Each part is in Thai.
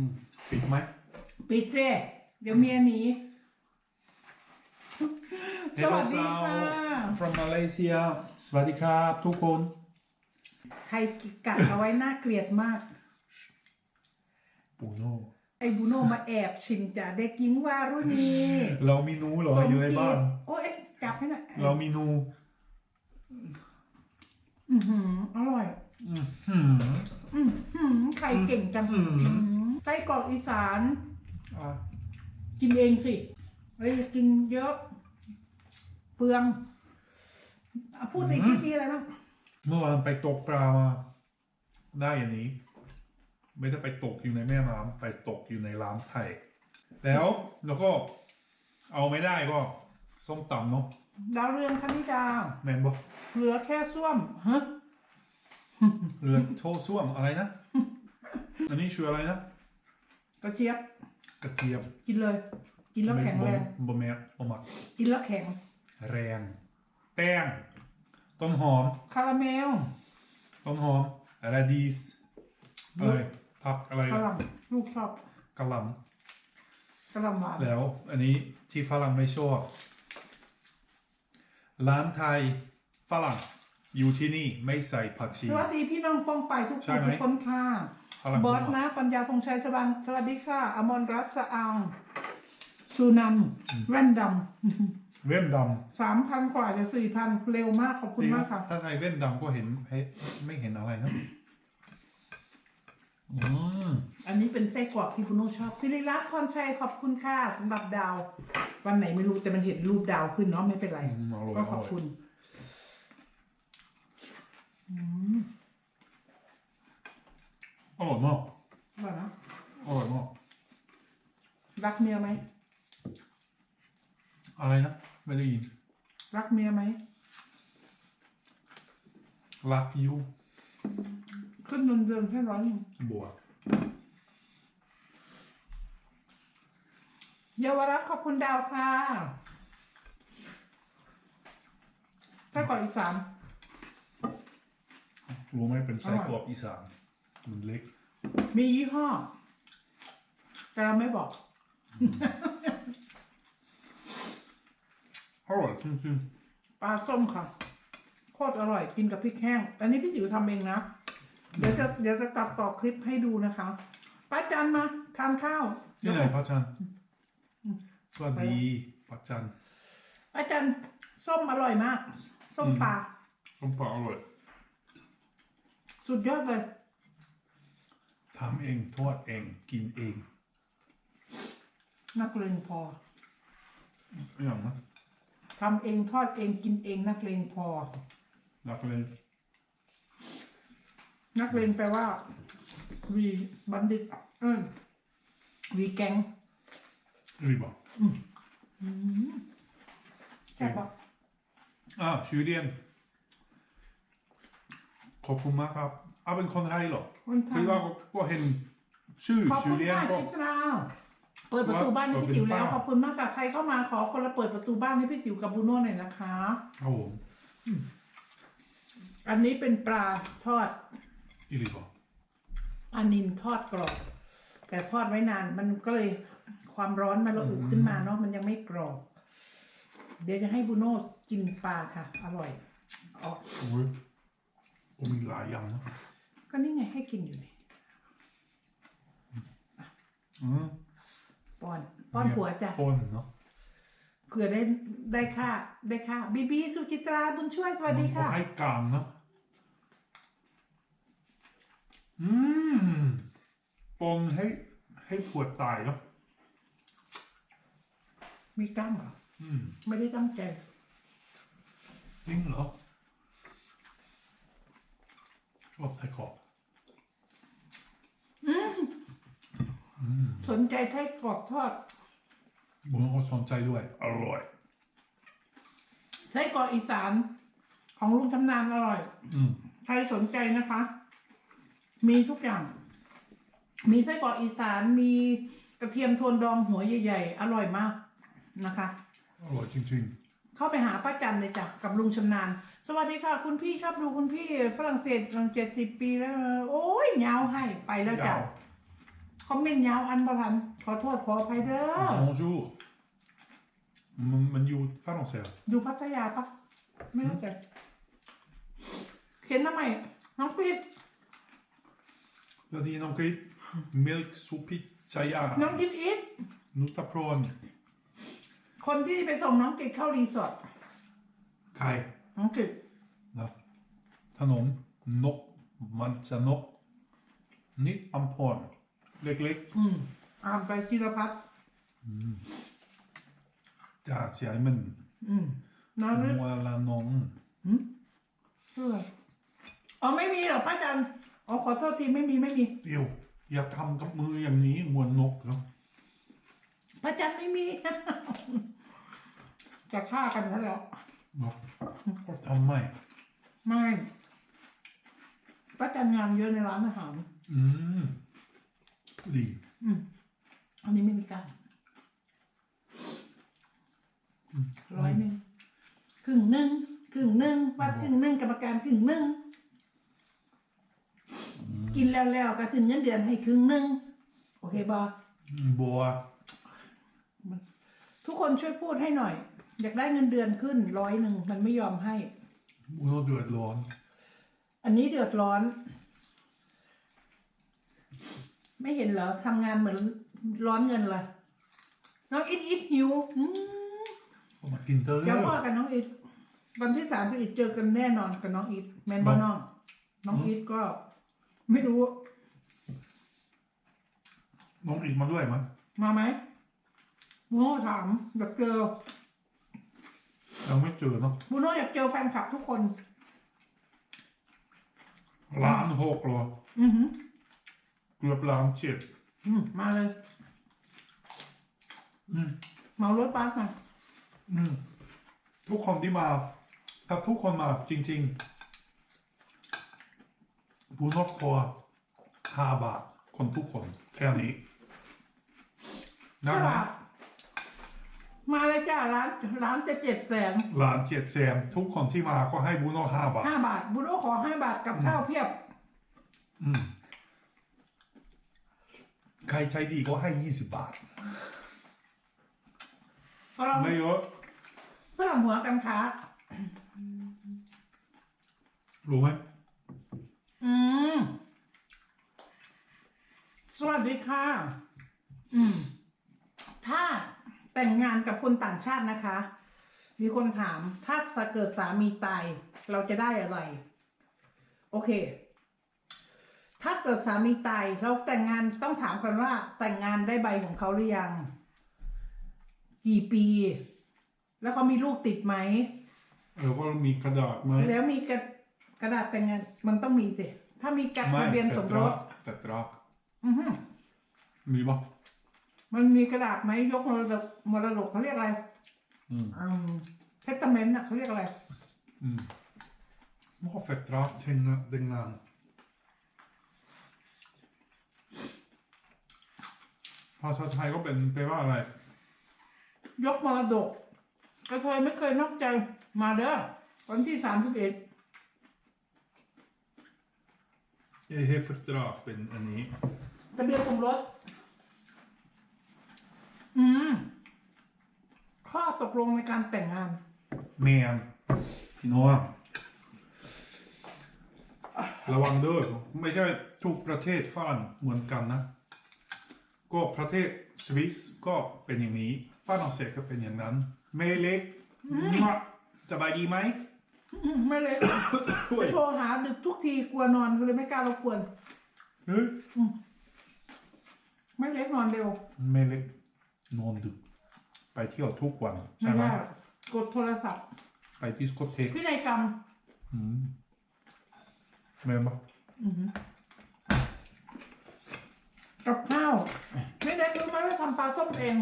อืมปิดไหมปิดเซ่เดี๋ยวเมียหนี สวัสดีค่ะ from Malaysia สวัสดีครับทุกคน ใครกัดเอาไว้น่าเกลียดมาก ปูโน่ไอ้บูโนมาแอบชิมจ่าเด็กหญิงวารุณีเรามีหนูเหรออยู่ในบ้านโอ้ยจับให้หน่อยเรามีหนูอือหืออร่อย อืมหืมอือหือใครเก่งจังอืมอื้อหือ ไส้กรอกอีสาน อะกินเองสิเฮ้ยกินเยอะ เปลืองอะพูดในคลิปนี้อะไรบ้างเมื่อวานไปตกปลามาได้อย่างนี้ ไม่ได้ไปตกอยู่ในแม่น้ำไปตกอยู่ในร้านไทย แล้วแล้วก็เอาไม่ได้ก็ส้มตำเนาะดาวเรืองคณิดาแมนบอกเหลือแค่ส้วมฮะ เรือโทส้วมอะไรนะ อันนี้ชื่ออะไรนะ กระเจี๊ยบ กระเทียมกินเลย กินแล้วแข็งแรงบะแมบะหมัก กินแล้วแข็ง แรง แป้งต้นหอม คาราเมลต้นหอมอะไรดีสอะไรผักอะไรฝรั่งลูกชอบกะหล่กระหลำหวานำแล้ว อันนี้ที่ฝรั่งไม่ชอบ ร้านไทยฝรั่งอยู่ที่นี่ไม่ใส่ผักชี สวัสดีพี่น้องป้องไปทุกใช่คนไหม ทุกคนค่ะ ฝรั่งบอสนะ ปัญญาธงชัยสว่างสวัสดีค่ะ อมรรัตน์สะอังสุนันท์แว่นดเว้นดำสามพันกว่าจะสี่พันเร็วมากขอบำคุณมากค่ะ ถ้าใครเว้นดำก็เห็นเฮ้ยไม่เห็นอะไรนะอืมอันนี้เป็นไส้กรอกที่คุณโนชอบสิริรักษ์พรชัยขอบคุณค่ะสำหรับดาว วันไหนไม่รู้แต่มันเห็นรูปดาวขึ้นเนาะไม่เป็นไร อืมอร่อยก็อขอบร่อย คุณอืม อร่อยมากอร่อยนะอร่อยมากรักเมียไหมอะไรนะไม่ได้ยินรักเมียไหมรักยูขึ้นเงินเดือนแค่ร้อยหนึ่งบวกเยาวรักษ์ขอบคุณดาวค่ะไส้กรอกอีสานรู้ไหมเป็นไส้อร่อยกรอกอีสาน มันเล็ก มียี่ห้อ แต่เราไม่บอก อร่อยจริงปลาส้มค่ะ โคตรอร่อยกินกับพริกแห้ง อันนี้พี่จิ๋วทำเองนะ เดี๋ยวจะเดี๋ยวจะตัดต่อคลิปให้ดูนะคะป้าจันมาทานข้าวๆนี่ไหนพระจันทร์สวัสดีพระจันทร์ป้าจันส้มอร่อยมาก ส้มปลา ส้มปลาอร่อย สุดยอดเลย ทำเองทอดเองกินเองนักเลงพออย่างนะทำเองทอดเองกินเองนักเลงพอ นักเลงนักเลงแปลว่า วีบัณฑิตเออวีแกงรีบอกใช่ปะอ่าชื่อเรียนขอบคุณมากครับ อ้าวเป็นคนไทยเหรอคนไทย พี่ว่าก็ก็เห็นชื่อขอบชื่คุอณเรียนค่ะก็ กิษณาเปิดประตูบ้านให้พี่จิ๋วแล้วว่าขอบคุณมากค่ะใครเข้ามาขอคนละเปิดประตูบ้านให้พี่จิ๋วกับบูโน่หน่อยนะคะ ครับผมอันนี้เป็นปลาทอดอีรีบอกอันนินทอดกรอบ แต่ทอดไว้นานมันก็เลยความร้อนมันระอุขึ้นมาเนาะมันยังไม่กรอบ เดี๋ยวจะให้บูโน่กินปลาค่ะ อร่อยออก โอ้ยโอ้มีหลายอย่างนะ ก็นี่ไงให้กินอยู่นี่อืมป้อนป้อนผัวจ้ะป้อนเนาะเผื่อได้ได้ค่าได้ค่าบีบีสุจิตราบุญช่วยสวัสดีค่ะมันก็ให้กลางเนาะอืมปนให้ให้ปวดตายเนาะมีกล้ามเหรออืม ไม่ได้ตั้งใจจริงเหรอ ชอบไส้กรอกสนใจไส้กรอกทอดบุญก็สนใจด้วย อร่อย ไส้กรอกอีสาน ของลุงชำนาญอร่อย อืมใครสนใจนะคะ มีทุกอย่าง มีไส้กรอกอีสาน มีกระเทียมโทนดองหัวใหญ่ ๆ อร่อยมากนะคะ อร่อยจริง เข้าไปหาป้าจันเลยจ้ะกับลุงชำนาญ สวัสดีค่ะ คุณพี่ชอบดูคุณพี่ฝรั่งเศสเจ็ดสิบปีแล้ว โอ้ยยาวให้ไปๆแล้วจ้ะยาว คอมเมนต์ยาวอันประทันขอโทษขออภัยเด้อ Bonjour. Men, men jo, français. อยู่พัทยาปะไม่รู้จักเขียนทำไมน้องปิด Dat is nog niet. Milk soepie chaya. น้องกินอีท Nutapron. คนที่ไปส่งน้องกิดเข้ารีสอร์ท Kai. น้องกิด Ja. Tanom. Nok. Mancha nok. Niet ampon. Lek lek. อืมอ่านไปจิรพัฒน์ Ja, jij men. อืมน้องนึก Moala non. หืมชื่ออะไรอ๋อไม่มีเหรอป้าจันอ๋อขอโทษทีไม่มีไม่มี Eeuw. อย่าทำกับมืออย่างนี้มวนนกเนาะ ป้าจันไม่มี จะฆ่ากันแล้วเนาะก็ทำไม่ ไม่ป้าจันงานเยอะในร้านอาหาร อืม ดีอืมอันนี้ไม่มีการร้อยหนึ่งครึ่งหนึ่งครึ่งหนึ่งวัดครึ่งหนึ่งกรรมการครึ่งหนึ่งกินแล้วแล้วก็ขึ้นเงินเดือนให้ครึ่งหนึ่งโอเคบอบัว ทุกคนช่วยพูดให้หน่อย อยากได้เงินเดือนขึ้นร้อยหนึ่งมันไม่ยอมให้บัวเดือดร้อน อันนี้เดือดร้อน ไม่เห็นเหรอทำงานเหมือนร้อนเงินเลยน้องอิดอิดหิวอืมเอามากินเตอร์เดี๋ยวพ่อกับน้องอิดวันที่สามจะอิดเจอกันแน่นอนกับน้องอิดแมนบอน้อง น้องอิดก็ ไม่รู้ น้องอีกมาด้วยมั้ยมาไหม บูโน่ถามอยากเจอยังไม่เจอเนาะบูโน่อยากเจอแฟนคลับทุกคน ล้านหกเหรออือหือเกือบล้านเจ็ดอืมมาเลยอืมเหมารถบัสมาอืมทุกคนที่มาถ้าทุกคนมาจริงๆบูนอตคอห้าบาท คนทุกคน แค่นี้ได้ไหม มาเลยจ้าร้านร้านจะเจ็ดแสนล้านเจ็ดแสนทุกคนที่มาก็ให้บูนอตห้าบาท ห้าบาทบูโน่ขอห้าบาทกับข้าวเพียบ อืม ใครใจดีก็ให้ยี่สิบบาท ฝรั่งไม่เยอะฝรั่งหัวกันค้ารู้ไหมอืม สวัสดีค่ะอืมถ้า แต่งงานกับคนต่างชาตินะคะ มีคนถามถ้าจะเกิดสามีตาย เราจะได้อะไร โอเค ถ้าเกิดสามีตายเราแต่งงานต้องถามกันว่า แต่งงานได้ใบของเขาหรือยัง กี่ปี แล้วเขามีลูกติดไหมเออว่ามีกระดาษไหมแล้วมีกระกระดาษแต่งงานมันต้องมีสิถ้ามีการทะเบียนสมรสแต่ตรักอือฮึมีปะ มันมีกระดาษไหมยกมรดกมรดกเขาเรียกอะไรอืมอืมเทสเมนต์อะเขาเรียกอะไร อืมมันก็เฟตรักทิ้งนะดึงนานภาษาไทยก็เป็นแปลว่าอะไร ยกมรดกกระเทยไม่เคยนอกใจมาเด้อวันที่สามสิบเอ็ดเอเฮฟตรักเป็นอันนี้ทะเบียนสมรส อืมข้อตกลงในการแต่งงานแมนพี่น้องระวังเด้อไม่ใช่ทุกประเทศฝรั่งเหมือนกันนะ ก็ประเทศสวิสก็เป็นอย่างนี้ฝรั่งเศสก็เป็นอย่างนั้น เมเล็กมะสบายดีไหมอืมไม่เลยช่วยจะโทรหาดึกทุกทีกลัวนอนก็เลยไม่กล้ารบกวน เฮ้ย ไม่เล็กนอนเร็ว เมเล็ก นอนดึก ไปเที่ยวทุกวันไม่ใช่ไหมได้กดโทรศัพท์ไปดิสโกเทกพินัยกรรมอืมแม่นปะอือหือกับข้าวไม่ได้รู้ไหมว่าทำปลาส้มเอง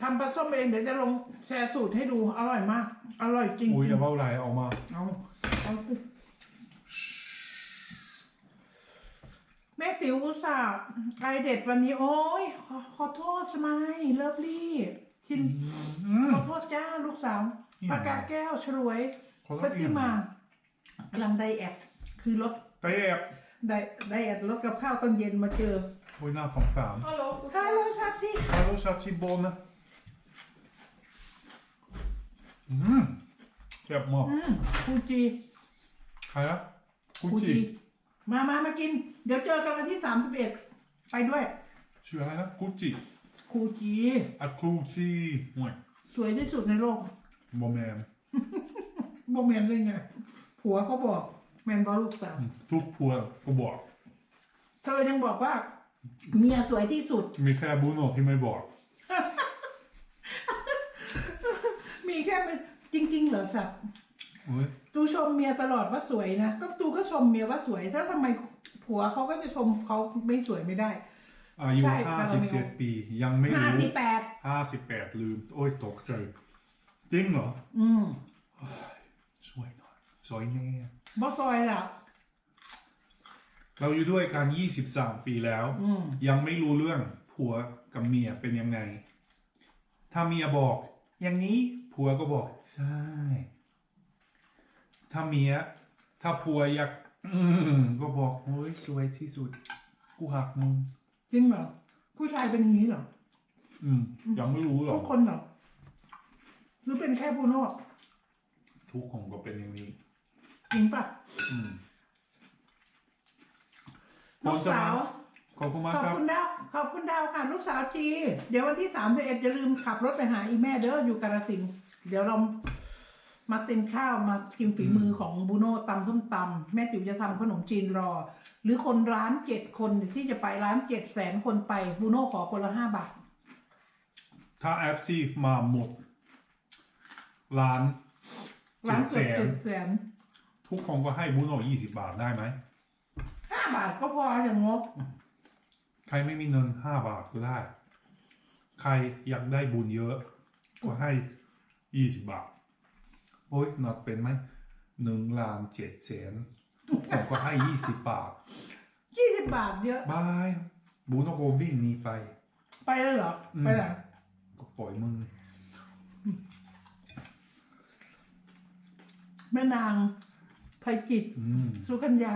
ทำปลาส้มเองเดี๋ยวจะลงแชร์สูตรให้ดูอร่อยมาก อร่อยจริงอุ้ยๆอย่าเบ้าไหลออกมา เอาเอาสิแม่ ติ๋วอุตส่าห์ไอเด็ดวันนี้ โอ้ยขอขอโทษสมัยเลิฟลี่ชินอืม ขอโทษจ้าลูกสาวอืมปากกาแก้วฉลวยขอโทษพัติมากำลังไดแอดคือลดแต่แอบได้ได้แอดรถกับข้าวตอนเย็นมาเจอโอ้ยน่าสงสาร Hallo. ฮัลโหลชาชิฮัลโหลชาชิบอลนะอืมเจ็บมากอืมคูจีใครนะกุคูจิจี มามามากิน เดี๋ยวเจอกันวันที่สามสิบเอ็ดไปด้วย ชื่ออะไรนะกุจิคูจีอัดกุจิห่วยสวยที่สุดในโลกบอแมนบ่แมนได้ไง ผัวเขาบอก แมนบอลูกสาว ทุกพัวก็บอก เธอยังบอกว่า เมียสวยที่สุด มีแค่บูโน่ที่ไม่บอก มีแค่เป็นจริง ๆ เหรอสับเฮ้ย ตูชมเมียตลอดว่าสวยนะก็ตูก็ชมเมียว่าสวย ถ้าทำไมผัวเขาก็จะชมเขาไม่สวยไม่ได้ อายุใช่ห้าคาราสิบเมเจ็ดลปี ยังไม่ห้ารู้สิบแปดห้าสิบแปดลืม โอ้ยตกใจ จริงเหรออืมสวยหน่อยสวยแน่ บอซอยล่ะ เราอยู่ด้วยกันยี่สิบสามปีแล้ว อืม ยังไม่รู้เรื่องผัวกับเมียเป็นยังไง ถ้าเมียบอก อย่างนี้ผัวก็บอก ใช่ ถ้าเมีย ถ้าผัวอยาก อืมก็บอกโอ้ยสวยที่สุด กูหักมึง จริงเหรอ ผู้ชายเป็นอย่างนี้เหรอ อืม ยังไม่รู้หรอทุกกคนเหรอ หรือเป็นแค่ผู้นอกทุกคนก็เป็นอย่างนี้ จริงปะอืม ลูกสาว ขอบคุณมากขอบครับ คุณดาวขอบคุณดาวค่ะ ลูกสาวจี เดี๋ยววันที่สามสิบเอ็ดอย่าลืมขับรถไปหาอีแม่เด้ออยู่กาลสินธุ์เดี๋ยวเรา มาเต็นข้าวมากินฝีมือของบูโน่ตำส้มตำแม่ติ๋วจะทำขนมจีนรอ หรือคนร้านเจ็ดคนที่จะไปร้านเจ็ดแสนคนไปบูโน่ขอคนละห้าบาท ถ้า FC มาหมด ร้านร้านเจ็เกืดอบแสเจ็นดแสนทุกคนก็ให้บุโน่ยี่สิบาทได้ไหมห้าบาทก็พออย่างงบ ใครไม่มีเงินห้าบาทก็ได้ ใครอยากได้บุญเยอะ ก็ให้ยี่สิบบาท โอ้ยนับเป็นไหมหนึ่งล้านเจ็ดแสนผมก็ให้ยี่สิบบาทยี่สิบบาทเยอะ บายบุโน่โกบินนี้ไป ไปเลยเหรอ อืม ไปเหรอก็ปล่อยมึงแม่นางไพจิตรอืมสุกัญญา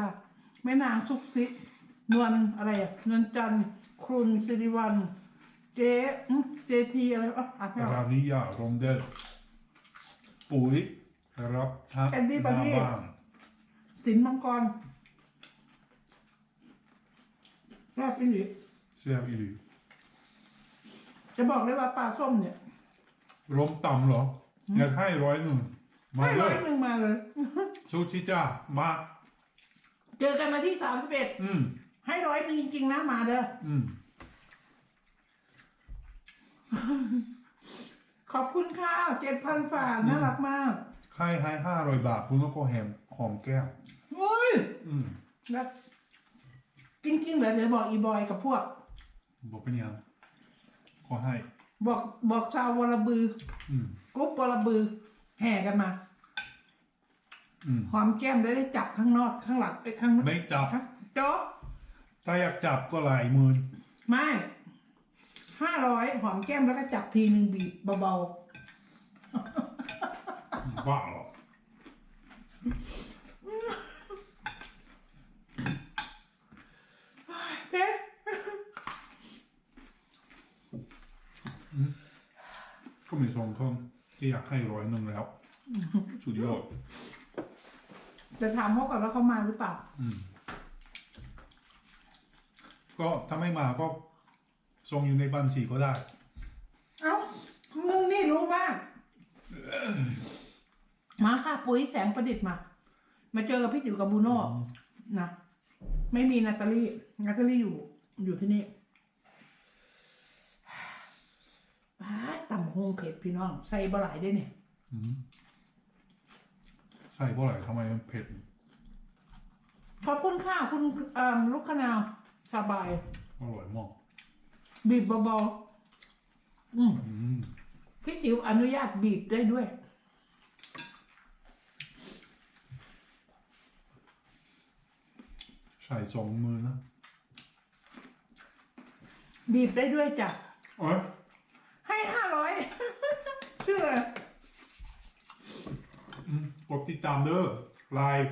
แม่นางสุกซินวลอะไรอะนวลจันทร์ครุนสิริวัลเจอืมเจทีอะไรอะอ่านไม่ออก รานิยาโรงเดลปุ๋ย รับทักแอนดี้หปาน้ารีสบ้านสินมังกรรอบอินดีเสียอีหลีจะบอกเลยว่าปลาส้มเนี่ยร่มต่ำเหรออยากให้ร้อยหนึ่งมาให้เลร้อยยหนึ่งมาเลย ซูชิจ้ามาเจอกันมาที่สามสิบเอ็ดอืมให้ร้อยหนึ่งจริงๆนะมาเด้ออืมขอบคุณค่ะเจ็ดพันฝากน่ารักมาก ใครให้ห้าร้อยบาทคุณก็แฮมหอมแก้วเฮ้ยอืมแล้วจริงๆเหรอเดี๋ยวบอกอีบอยกับพวก บอกเป็นยังก็ให้ บอกบอกชาววรบือ อืม กรุ๊ปวรบือ แห่กันมา อืม หอมแก้มได้ได้จับข้างนอกข้างหลังไอ้ข้างไม่จับ โจ๊ะถ้าอยากจับก็หลายหมื่นไม่ห้าร้อยหอมแก้มแล้วก็จับทีหนึ่งบีบเบา บ้าหรอเอ๊ะก็มีสองคนที่อยากให้ร้อยหนึ่งแล้ว สุดยอดจะถามเขาก่อนว่าเขามาหรือเปล่า อืม ก็ถ้าไม่มาก็ส่งอยู่ในบัญชีก็ได้ เอ้ามึงนี่รู้มาก มาค่ะ ปุ๋ยแสงประดิษฐ์มา มาเจอกับพี่จิ๋วกับบูโน่นะไม่มีนาตาลีนาตาลีอยู่ อยู่ที่นี่ป้าดตำฮงเผ็ดพี่น้อง ใส่บะหลายได้เนี่ยอืมใช่เพราะอะไรทำไมมันเผ็ด ขอบคุณค่ะ คุณเอ่อลูกขนาวสบาย อร่อยมากบีบเบาๆอืมอืม พี่จิ๋วอนุญาตบีบได้ด้วย ใส่สองมือนะบีบได้ด้วยจ้ะ เอให้ห้าร้อยเชื่ออืมกดติดตามเด้อไลน์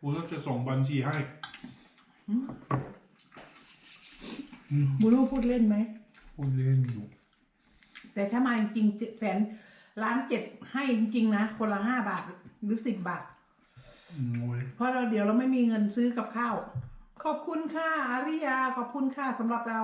กูก็จะส่งบัญชีให้ บูรูพูดเล่นไหมพูดเล่นอยู่ แต่ถ้ามาจริงแสนล้านเจ็ดให้จริงๆนะ คนละห้าบาทหรือสิบบาทเพราะเราเดี๋ยวเราไม่มีเงินซื้อกับข้าว ขอบคุณค่ะอาริยาขอบคุณค่ะสำหรับเรา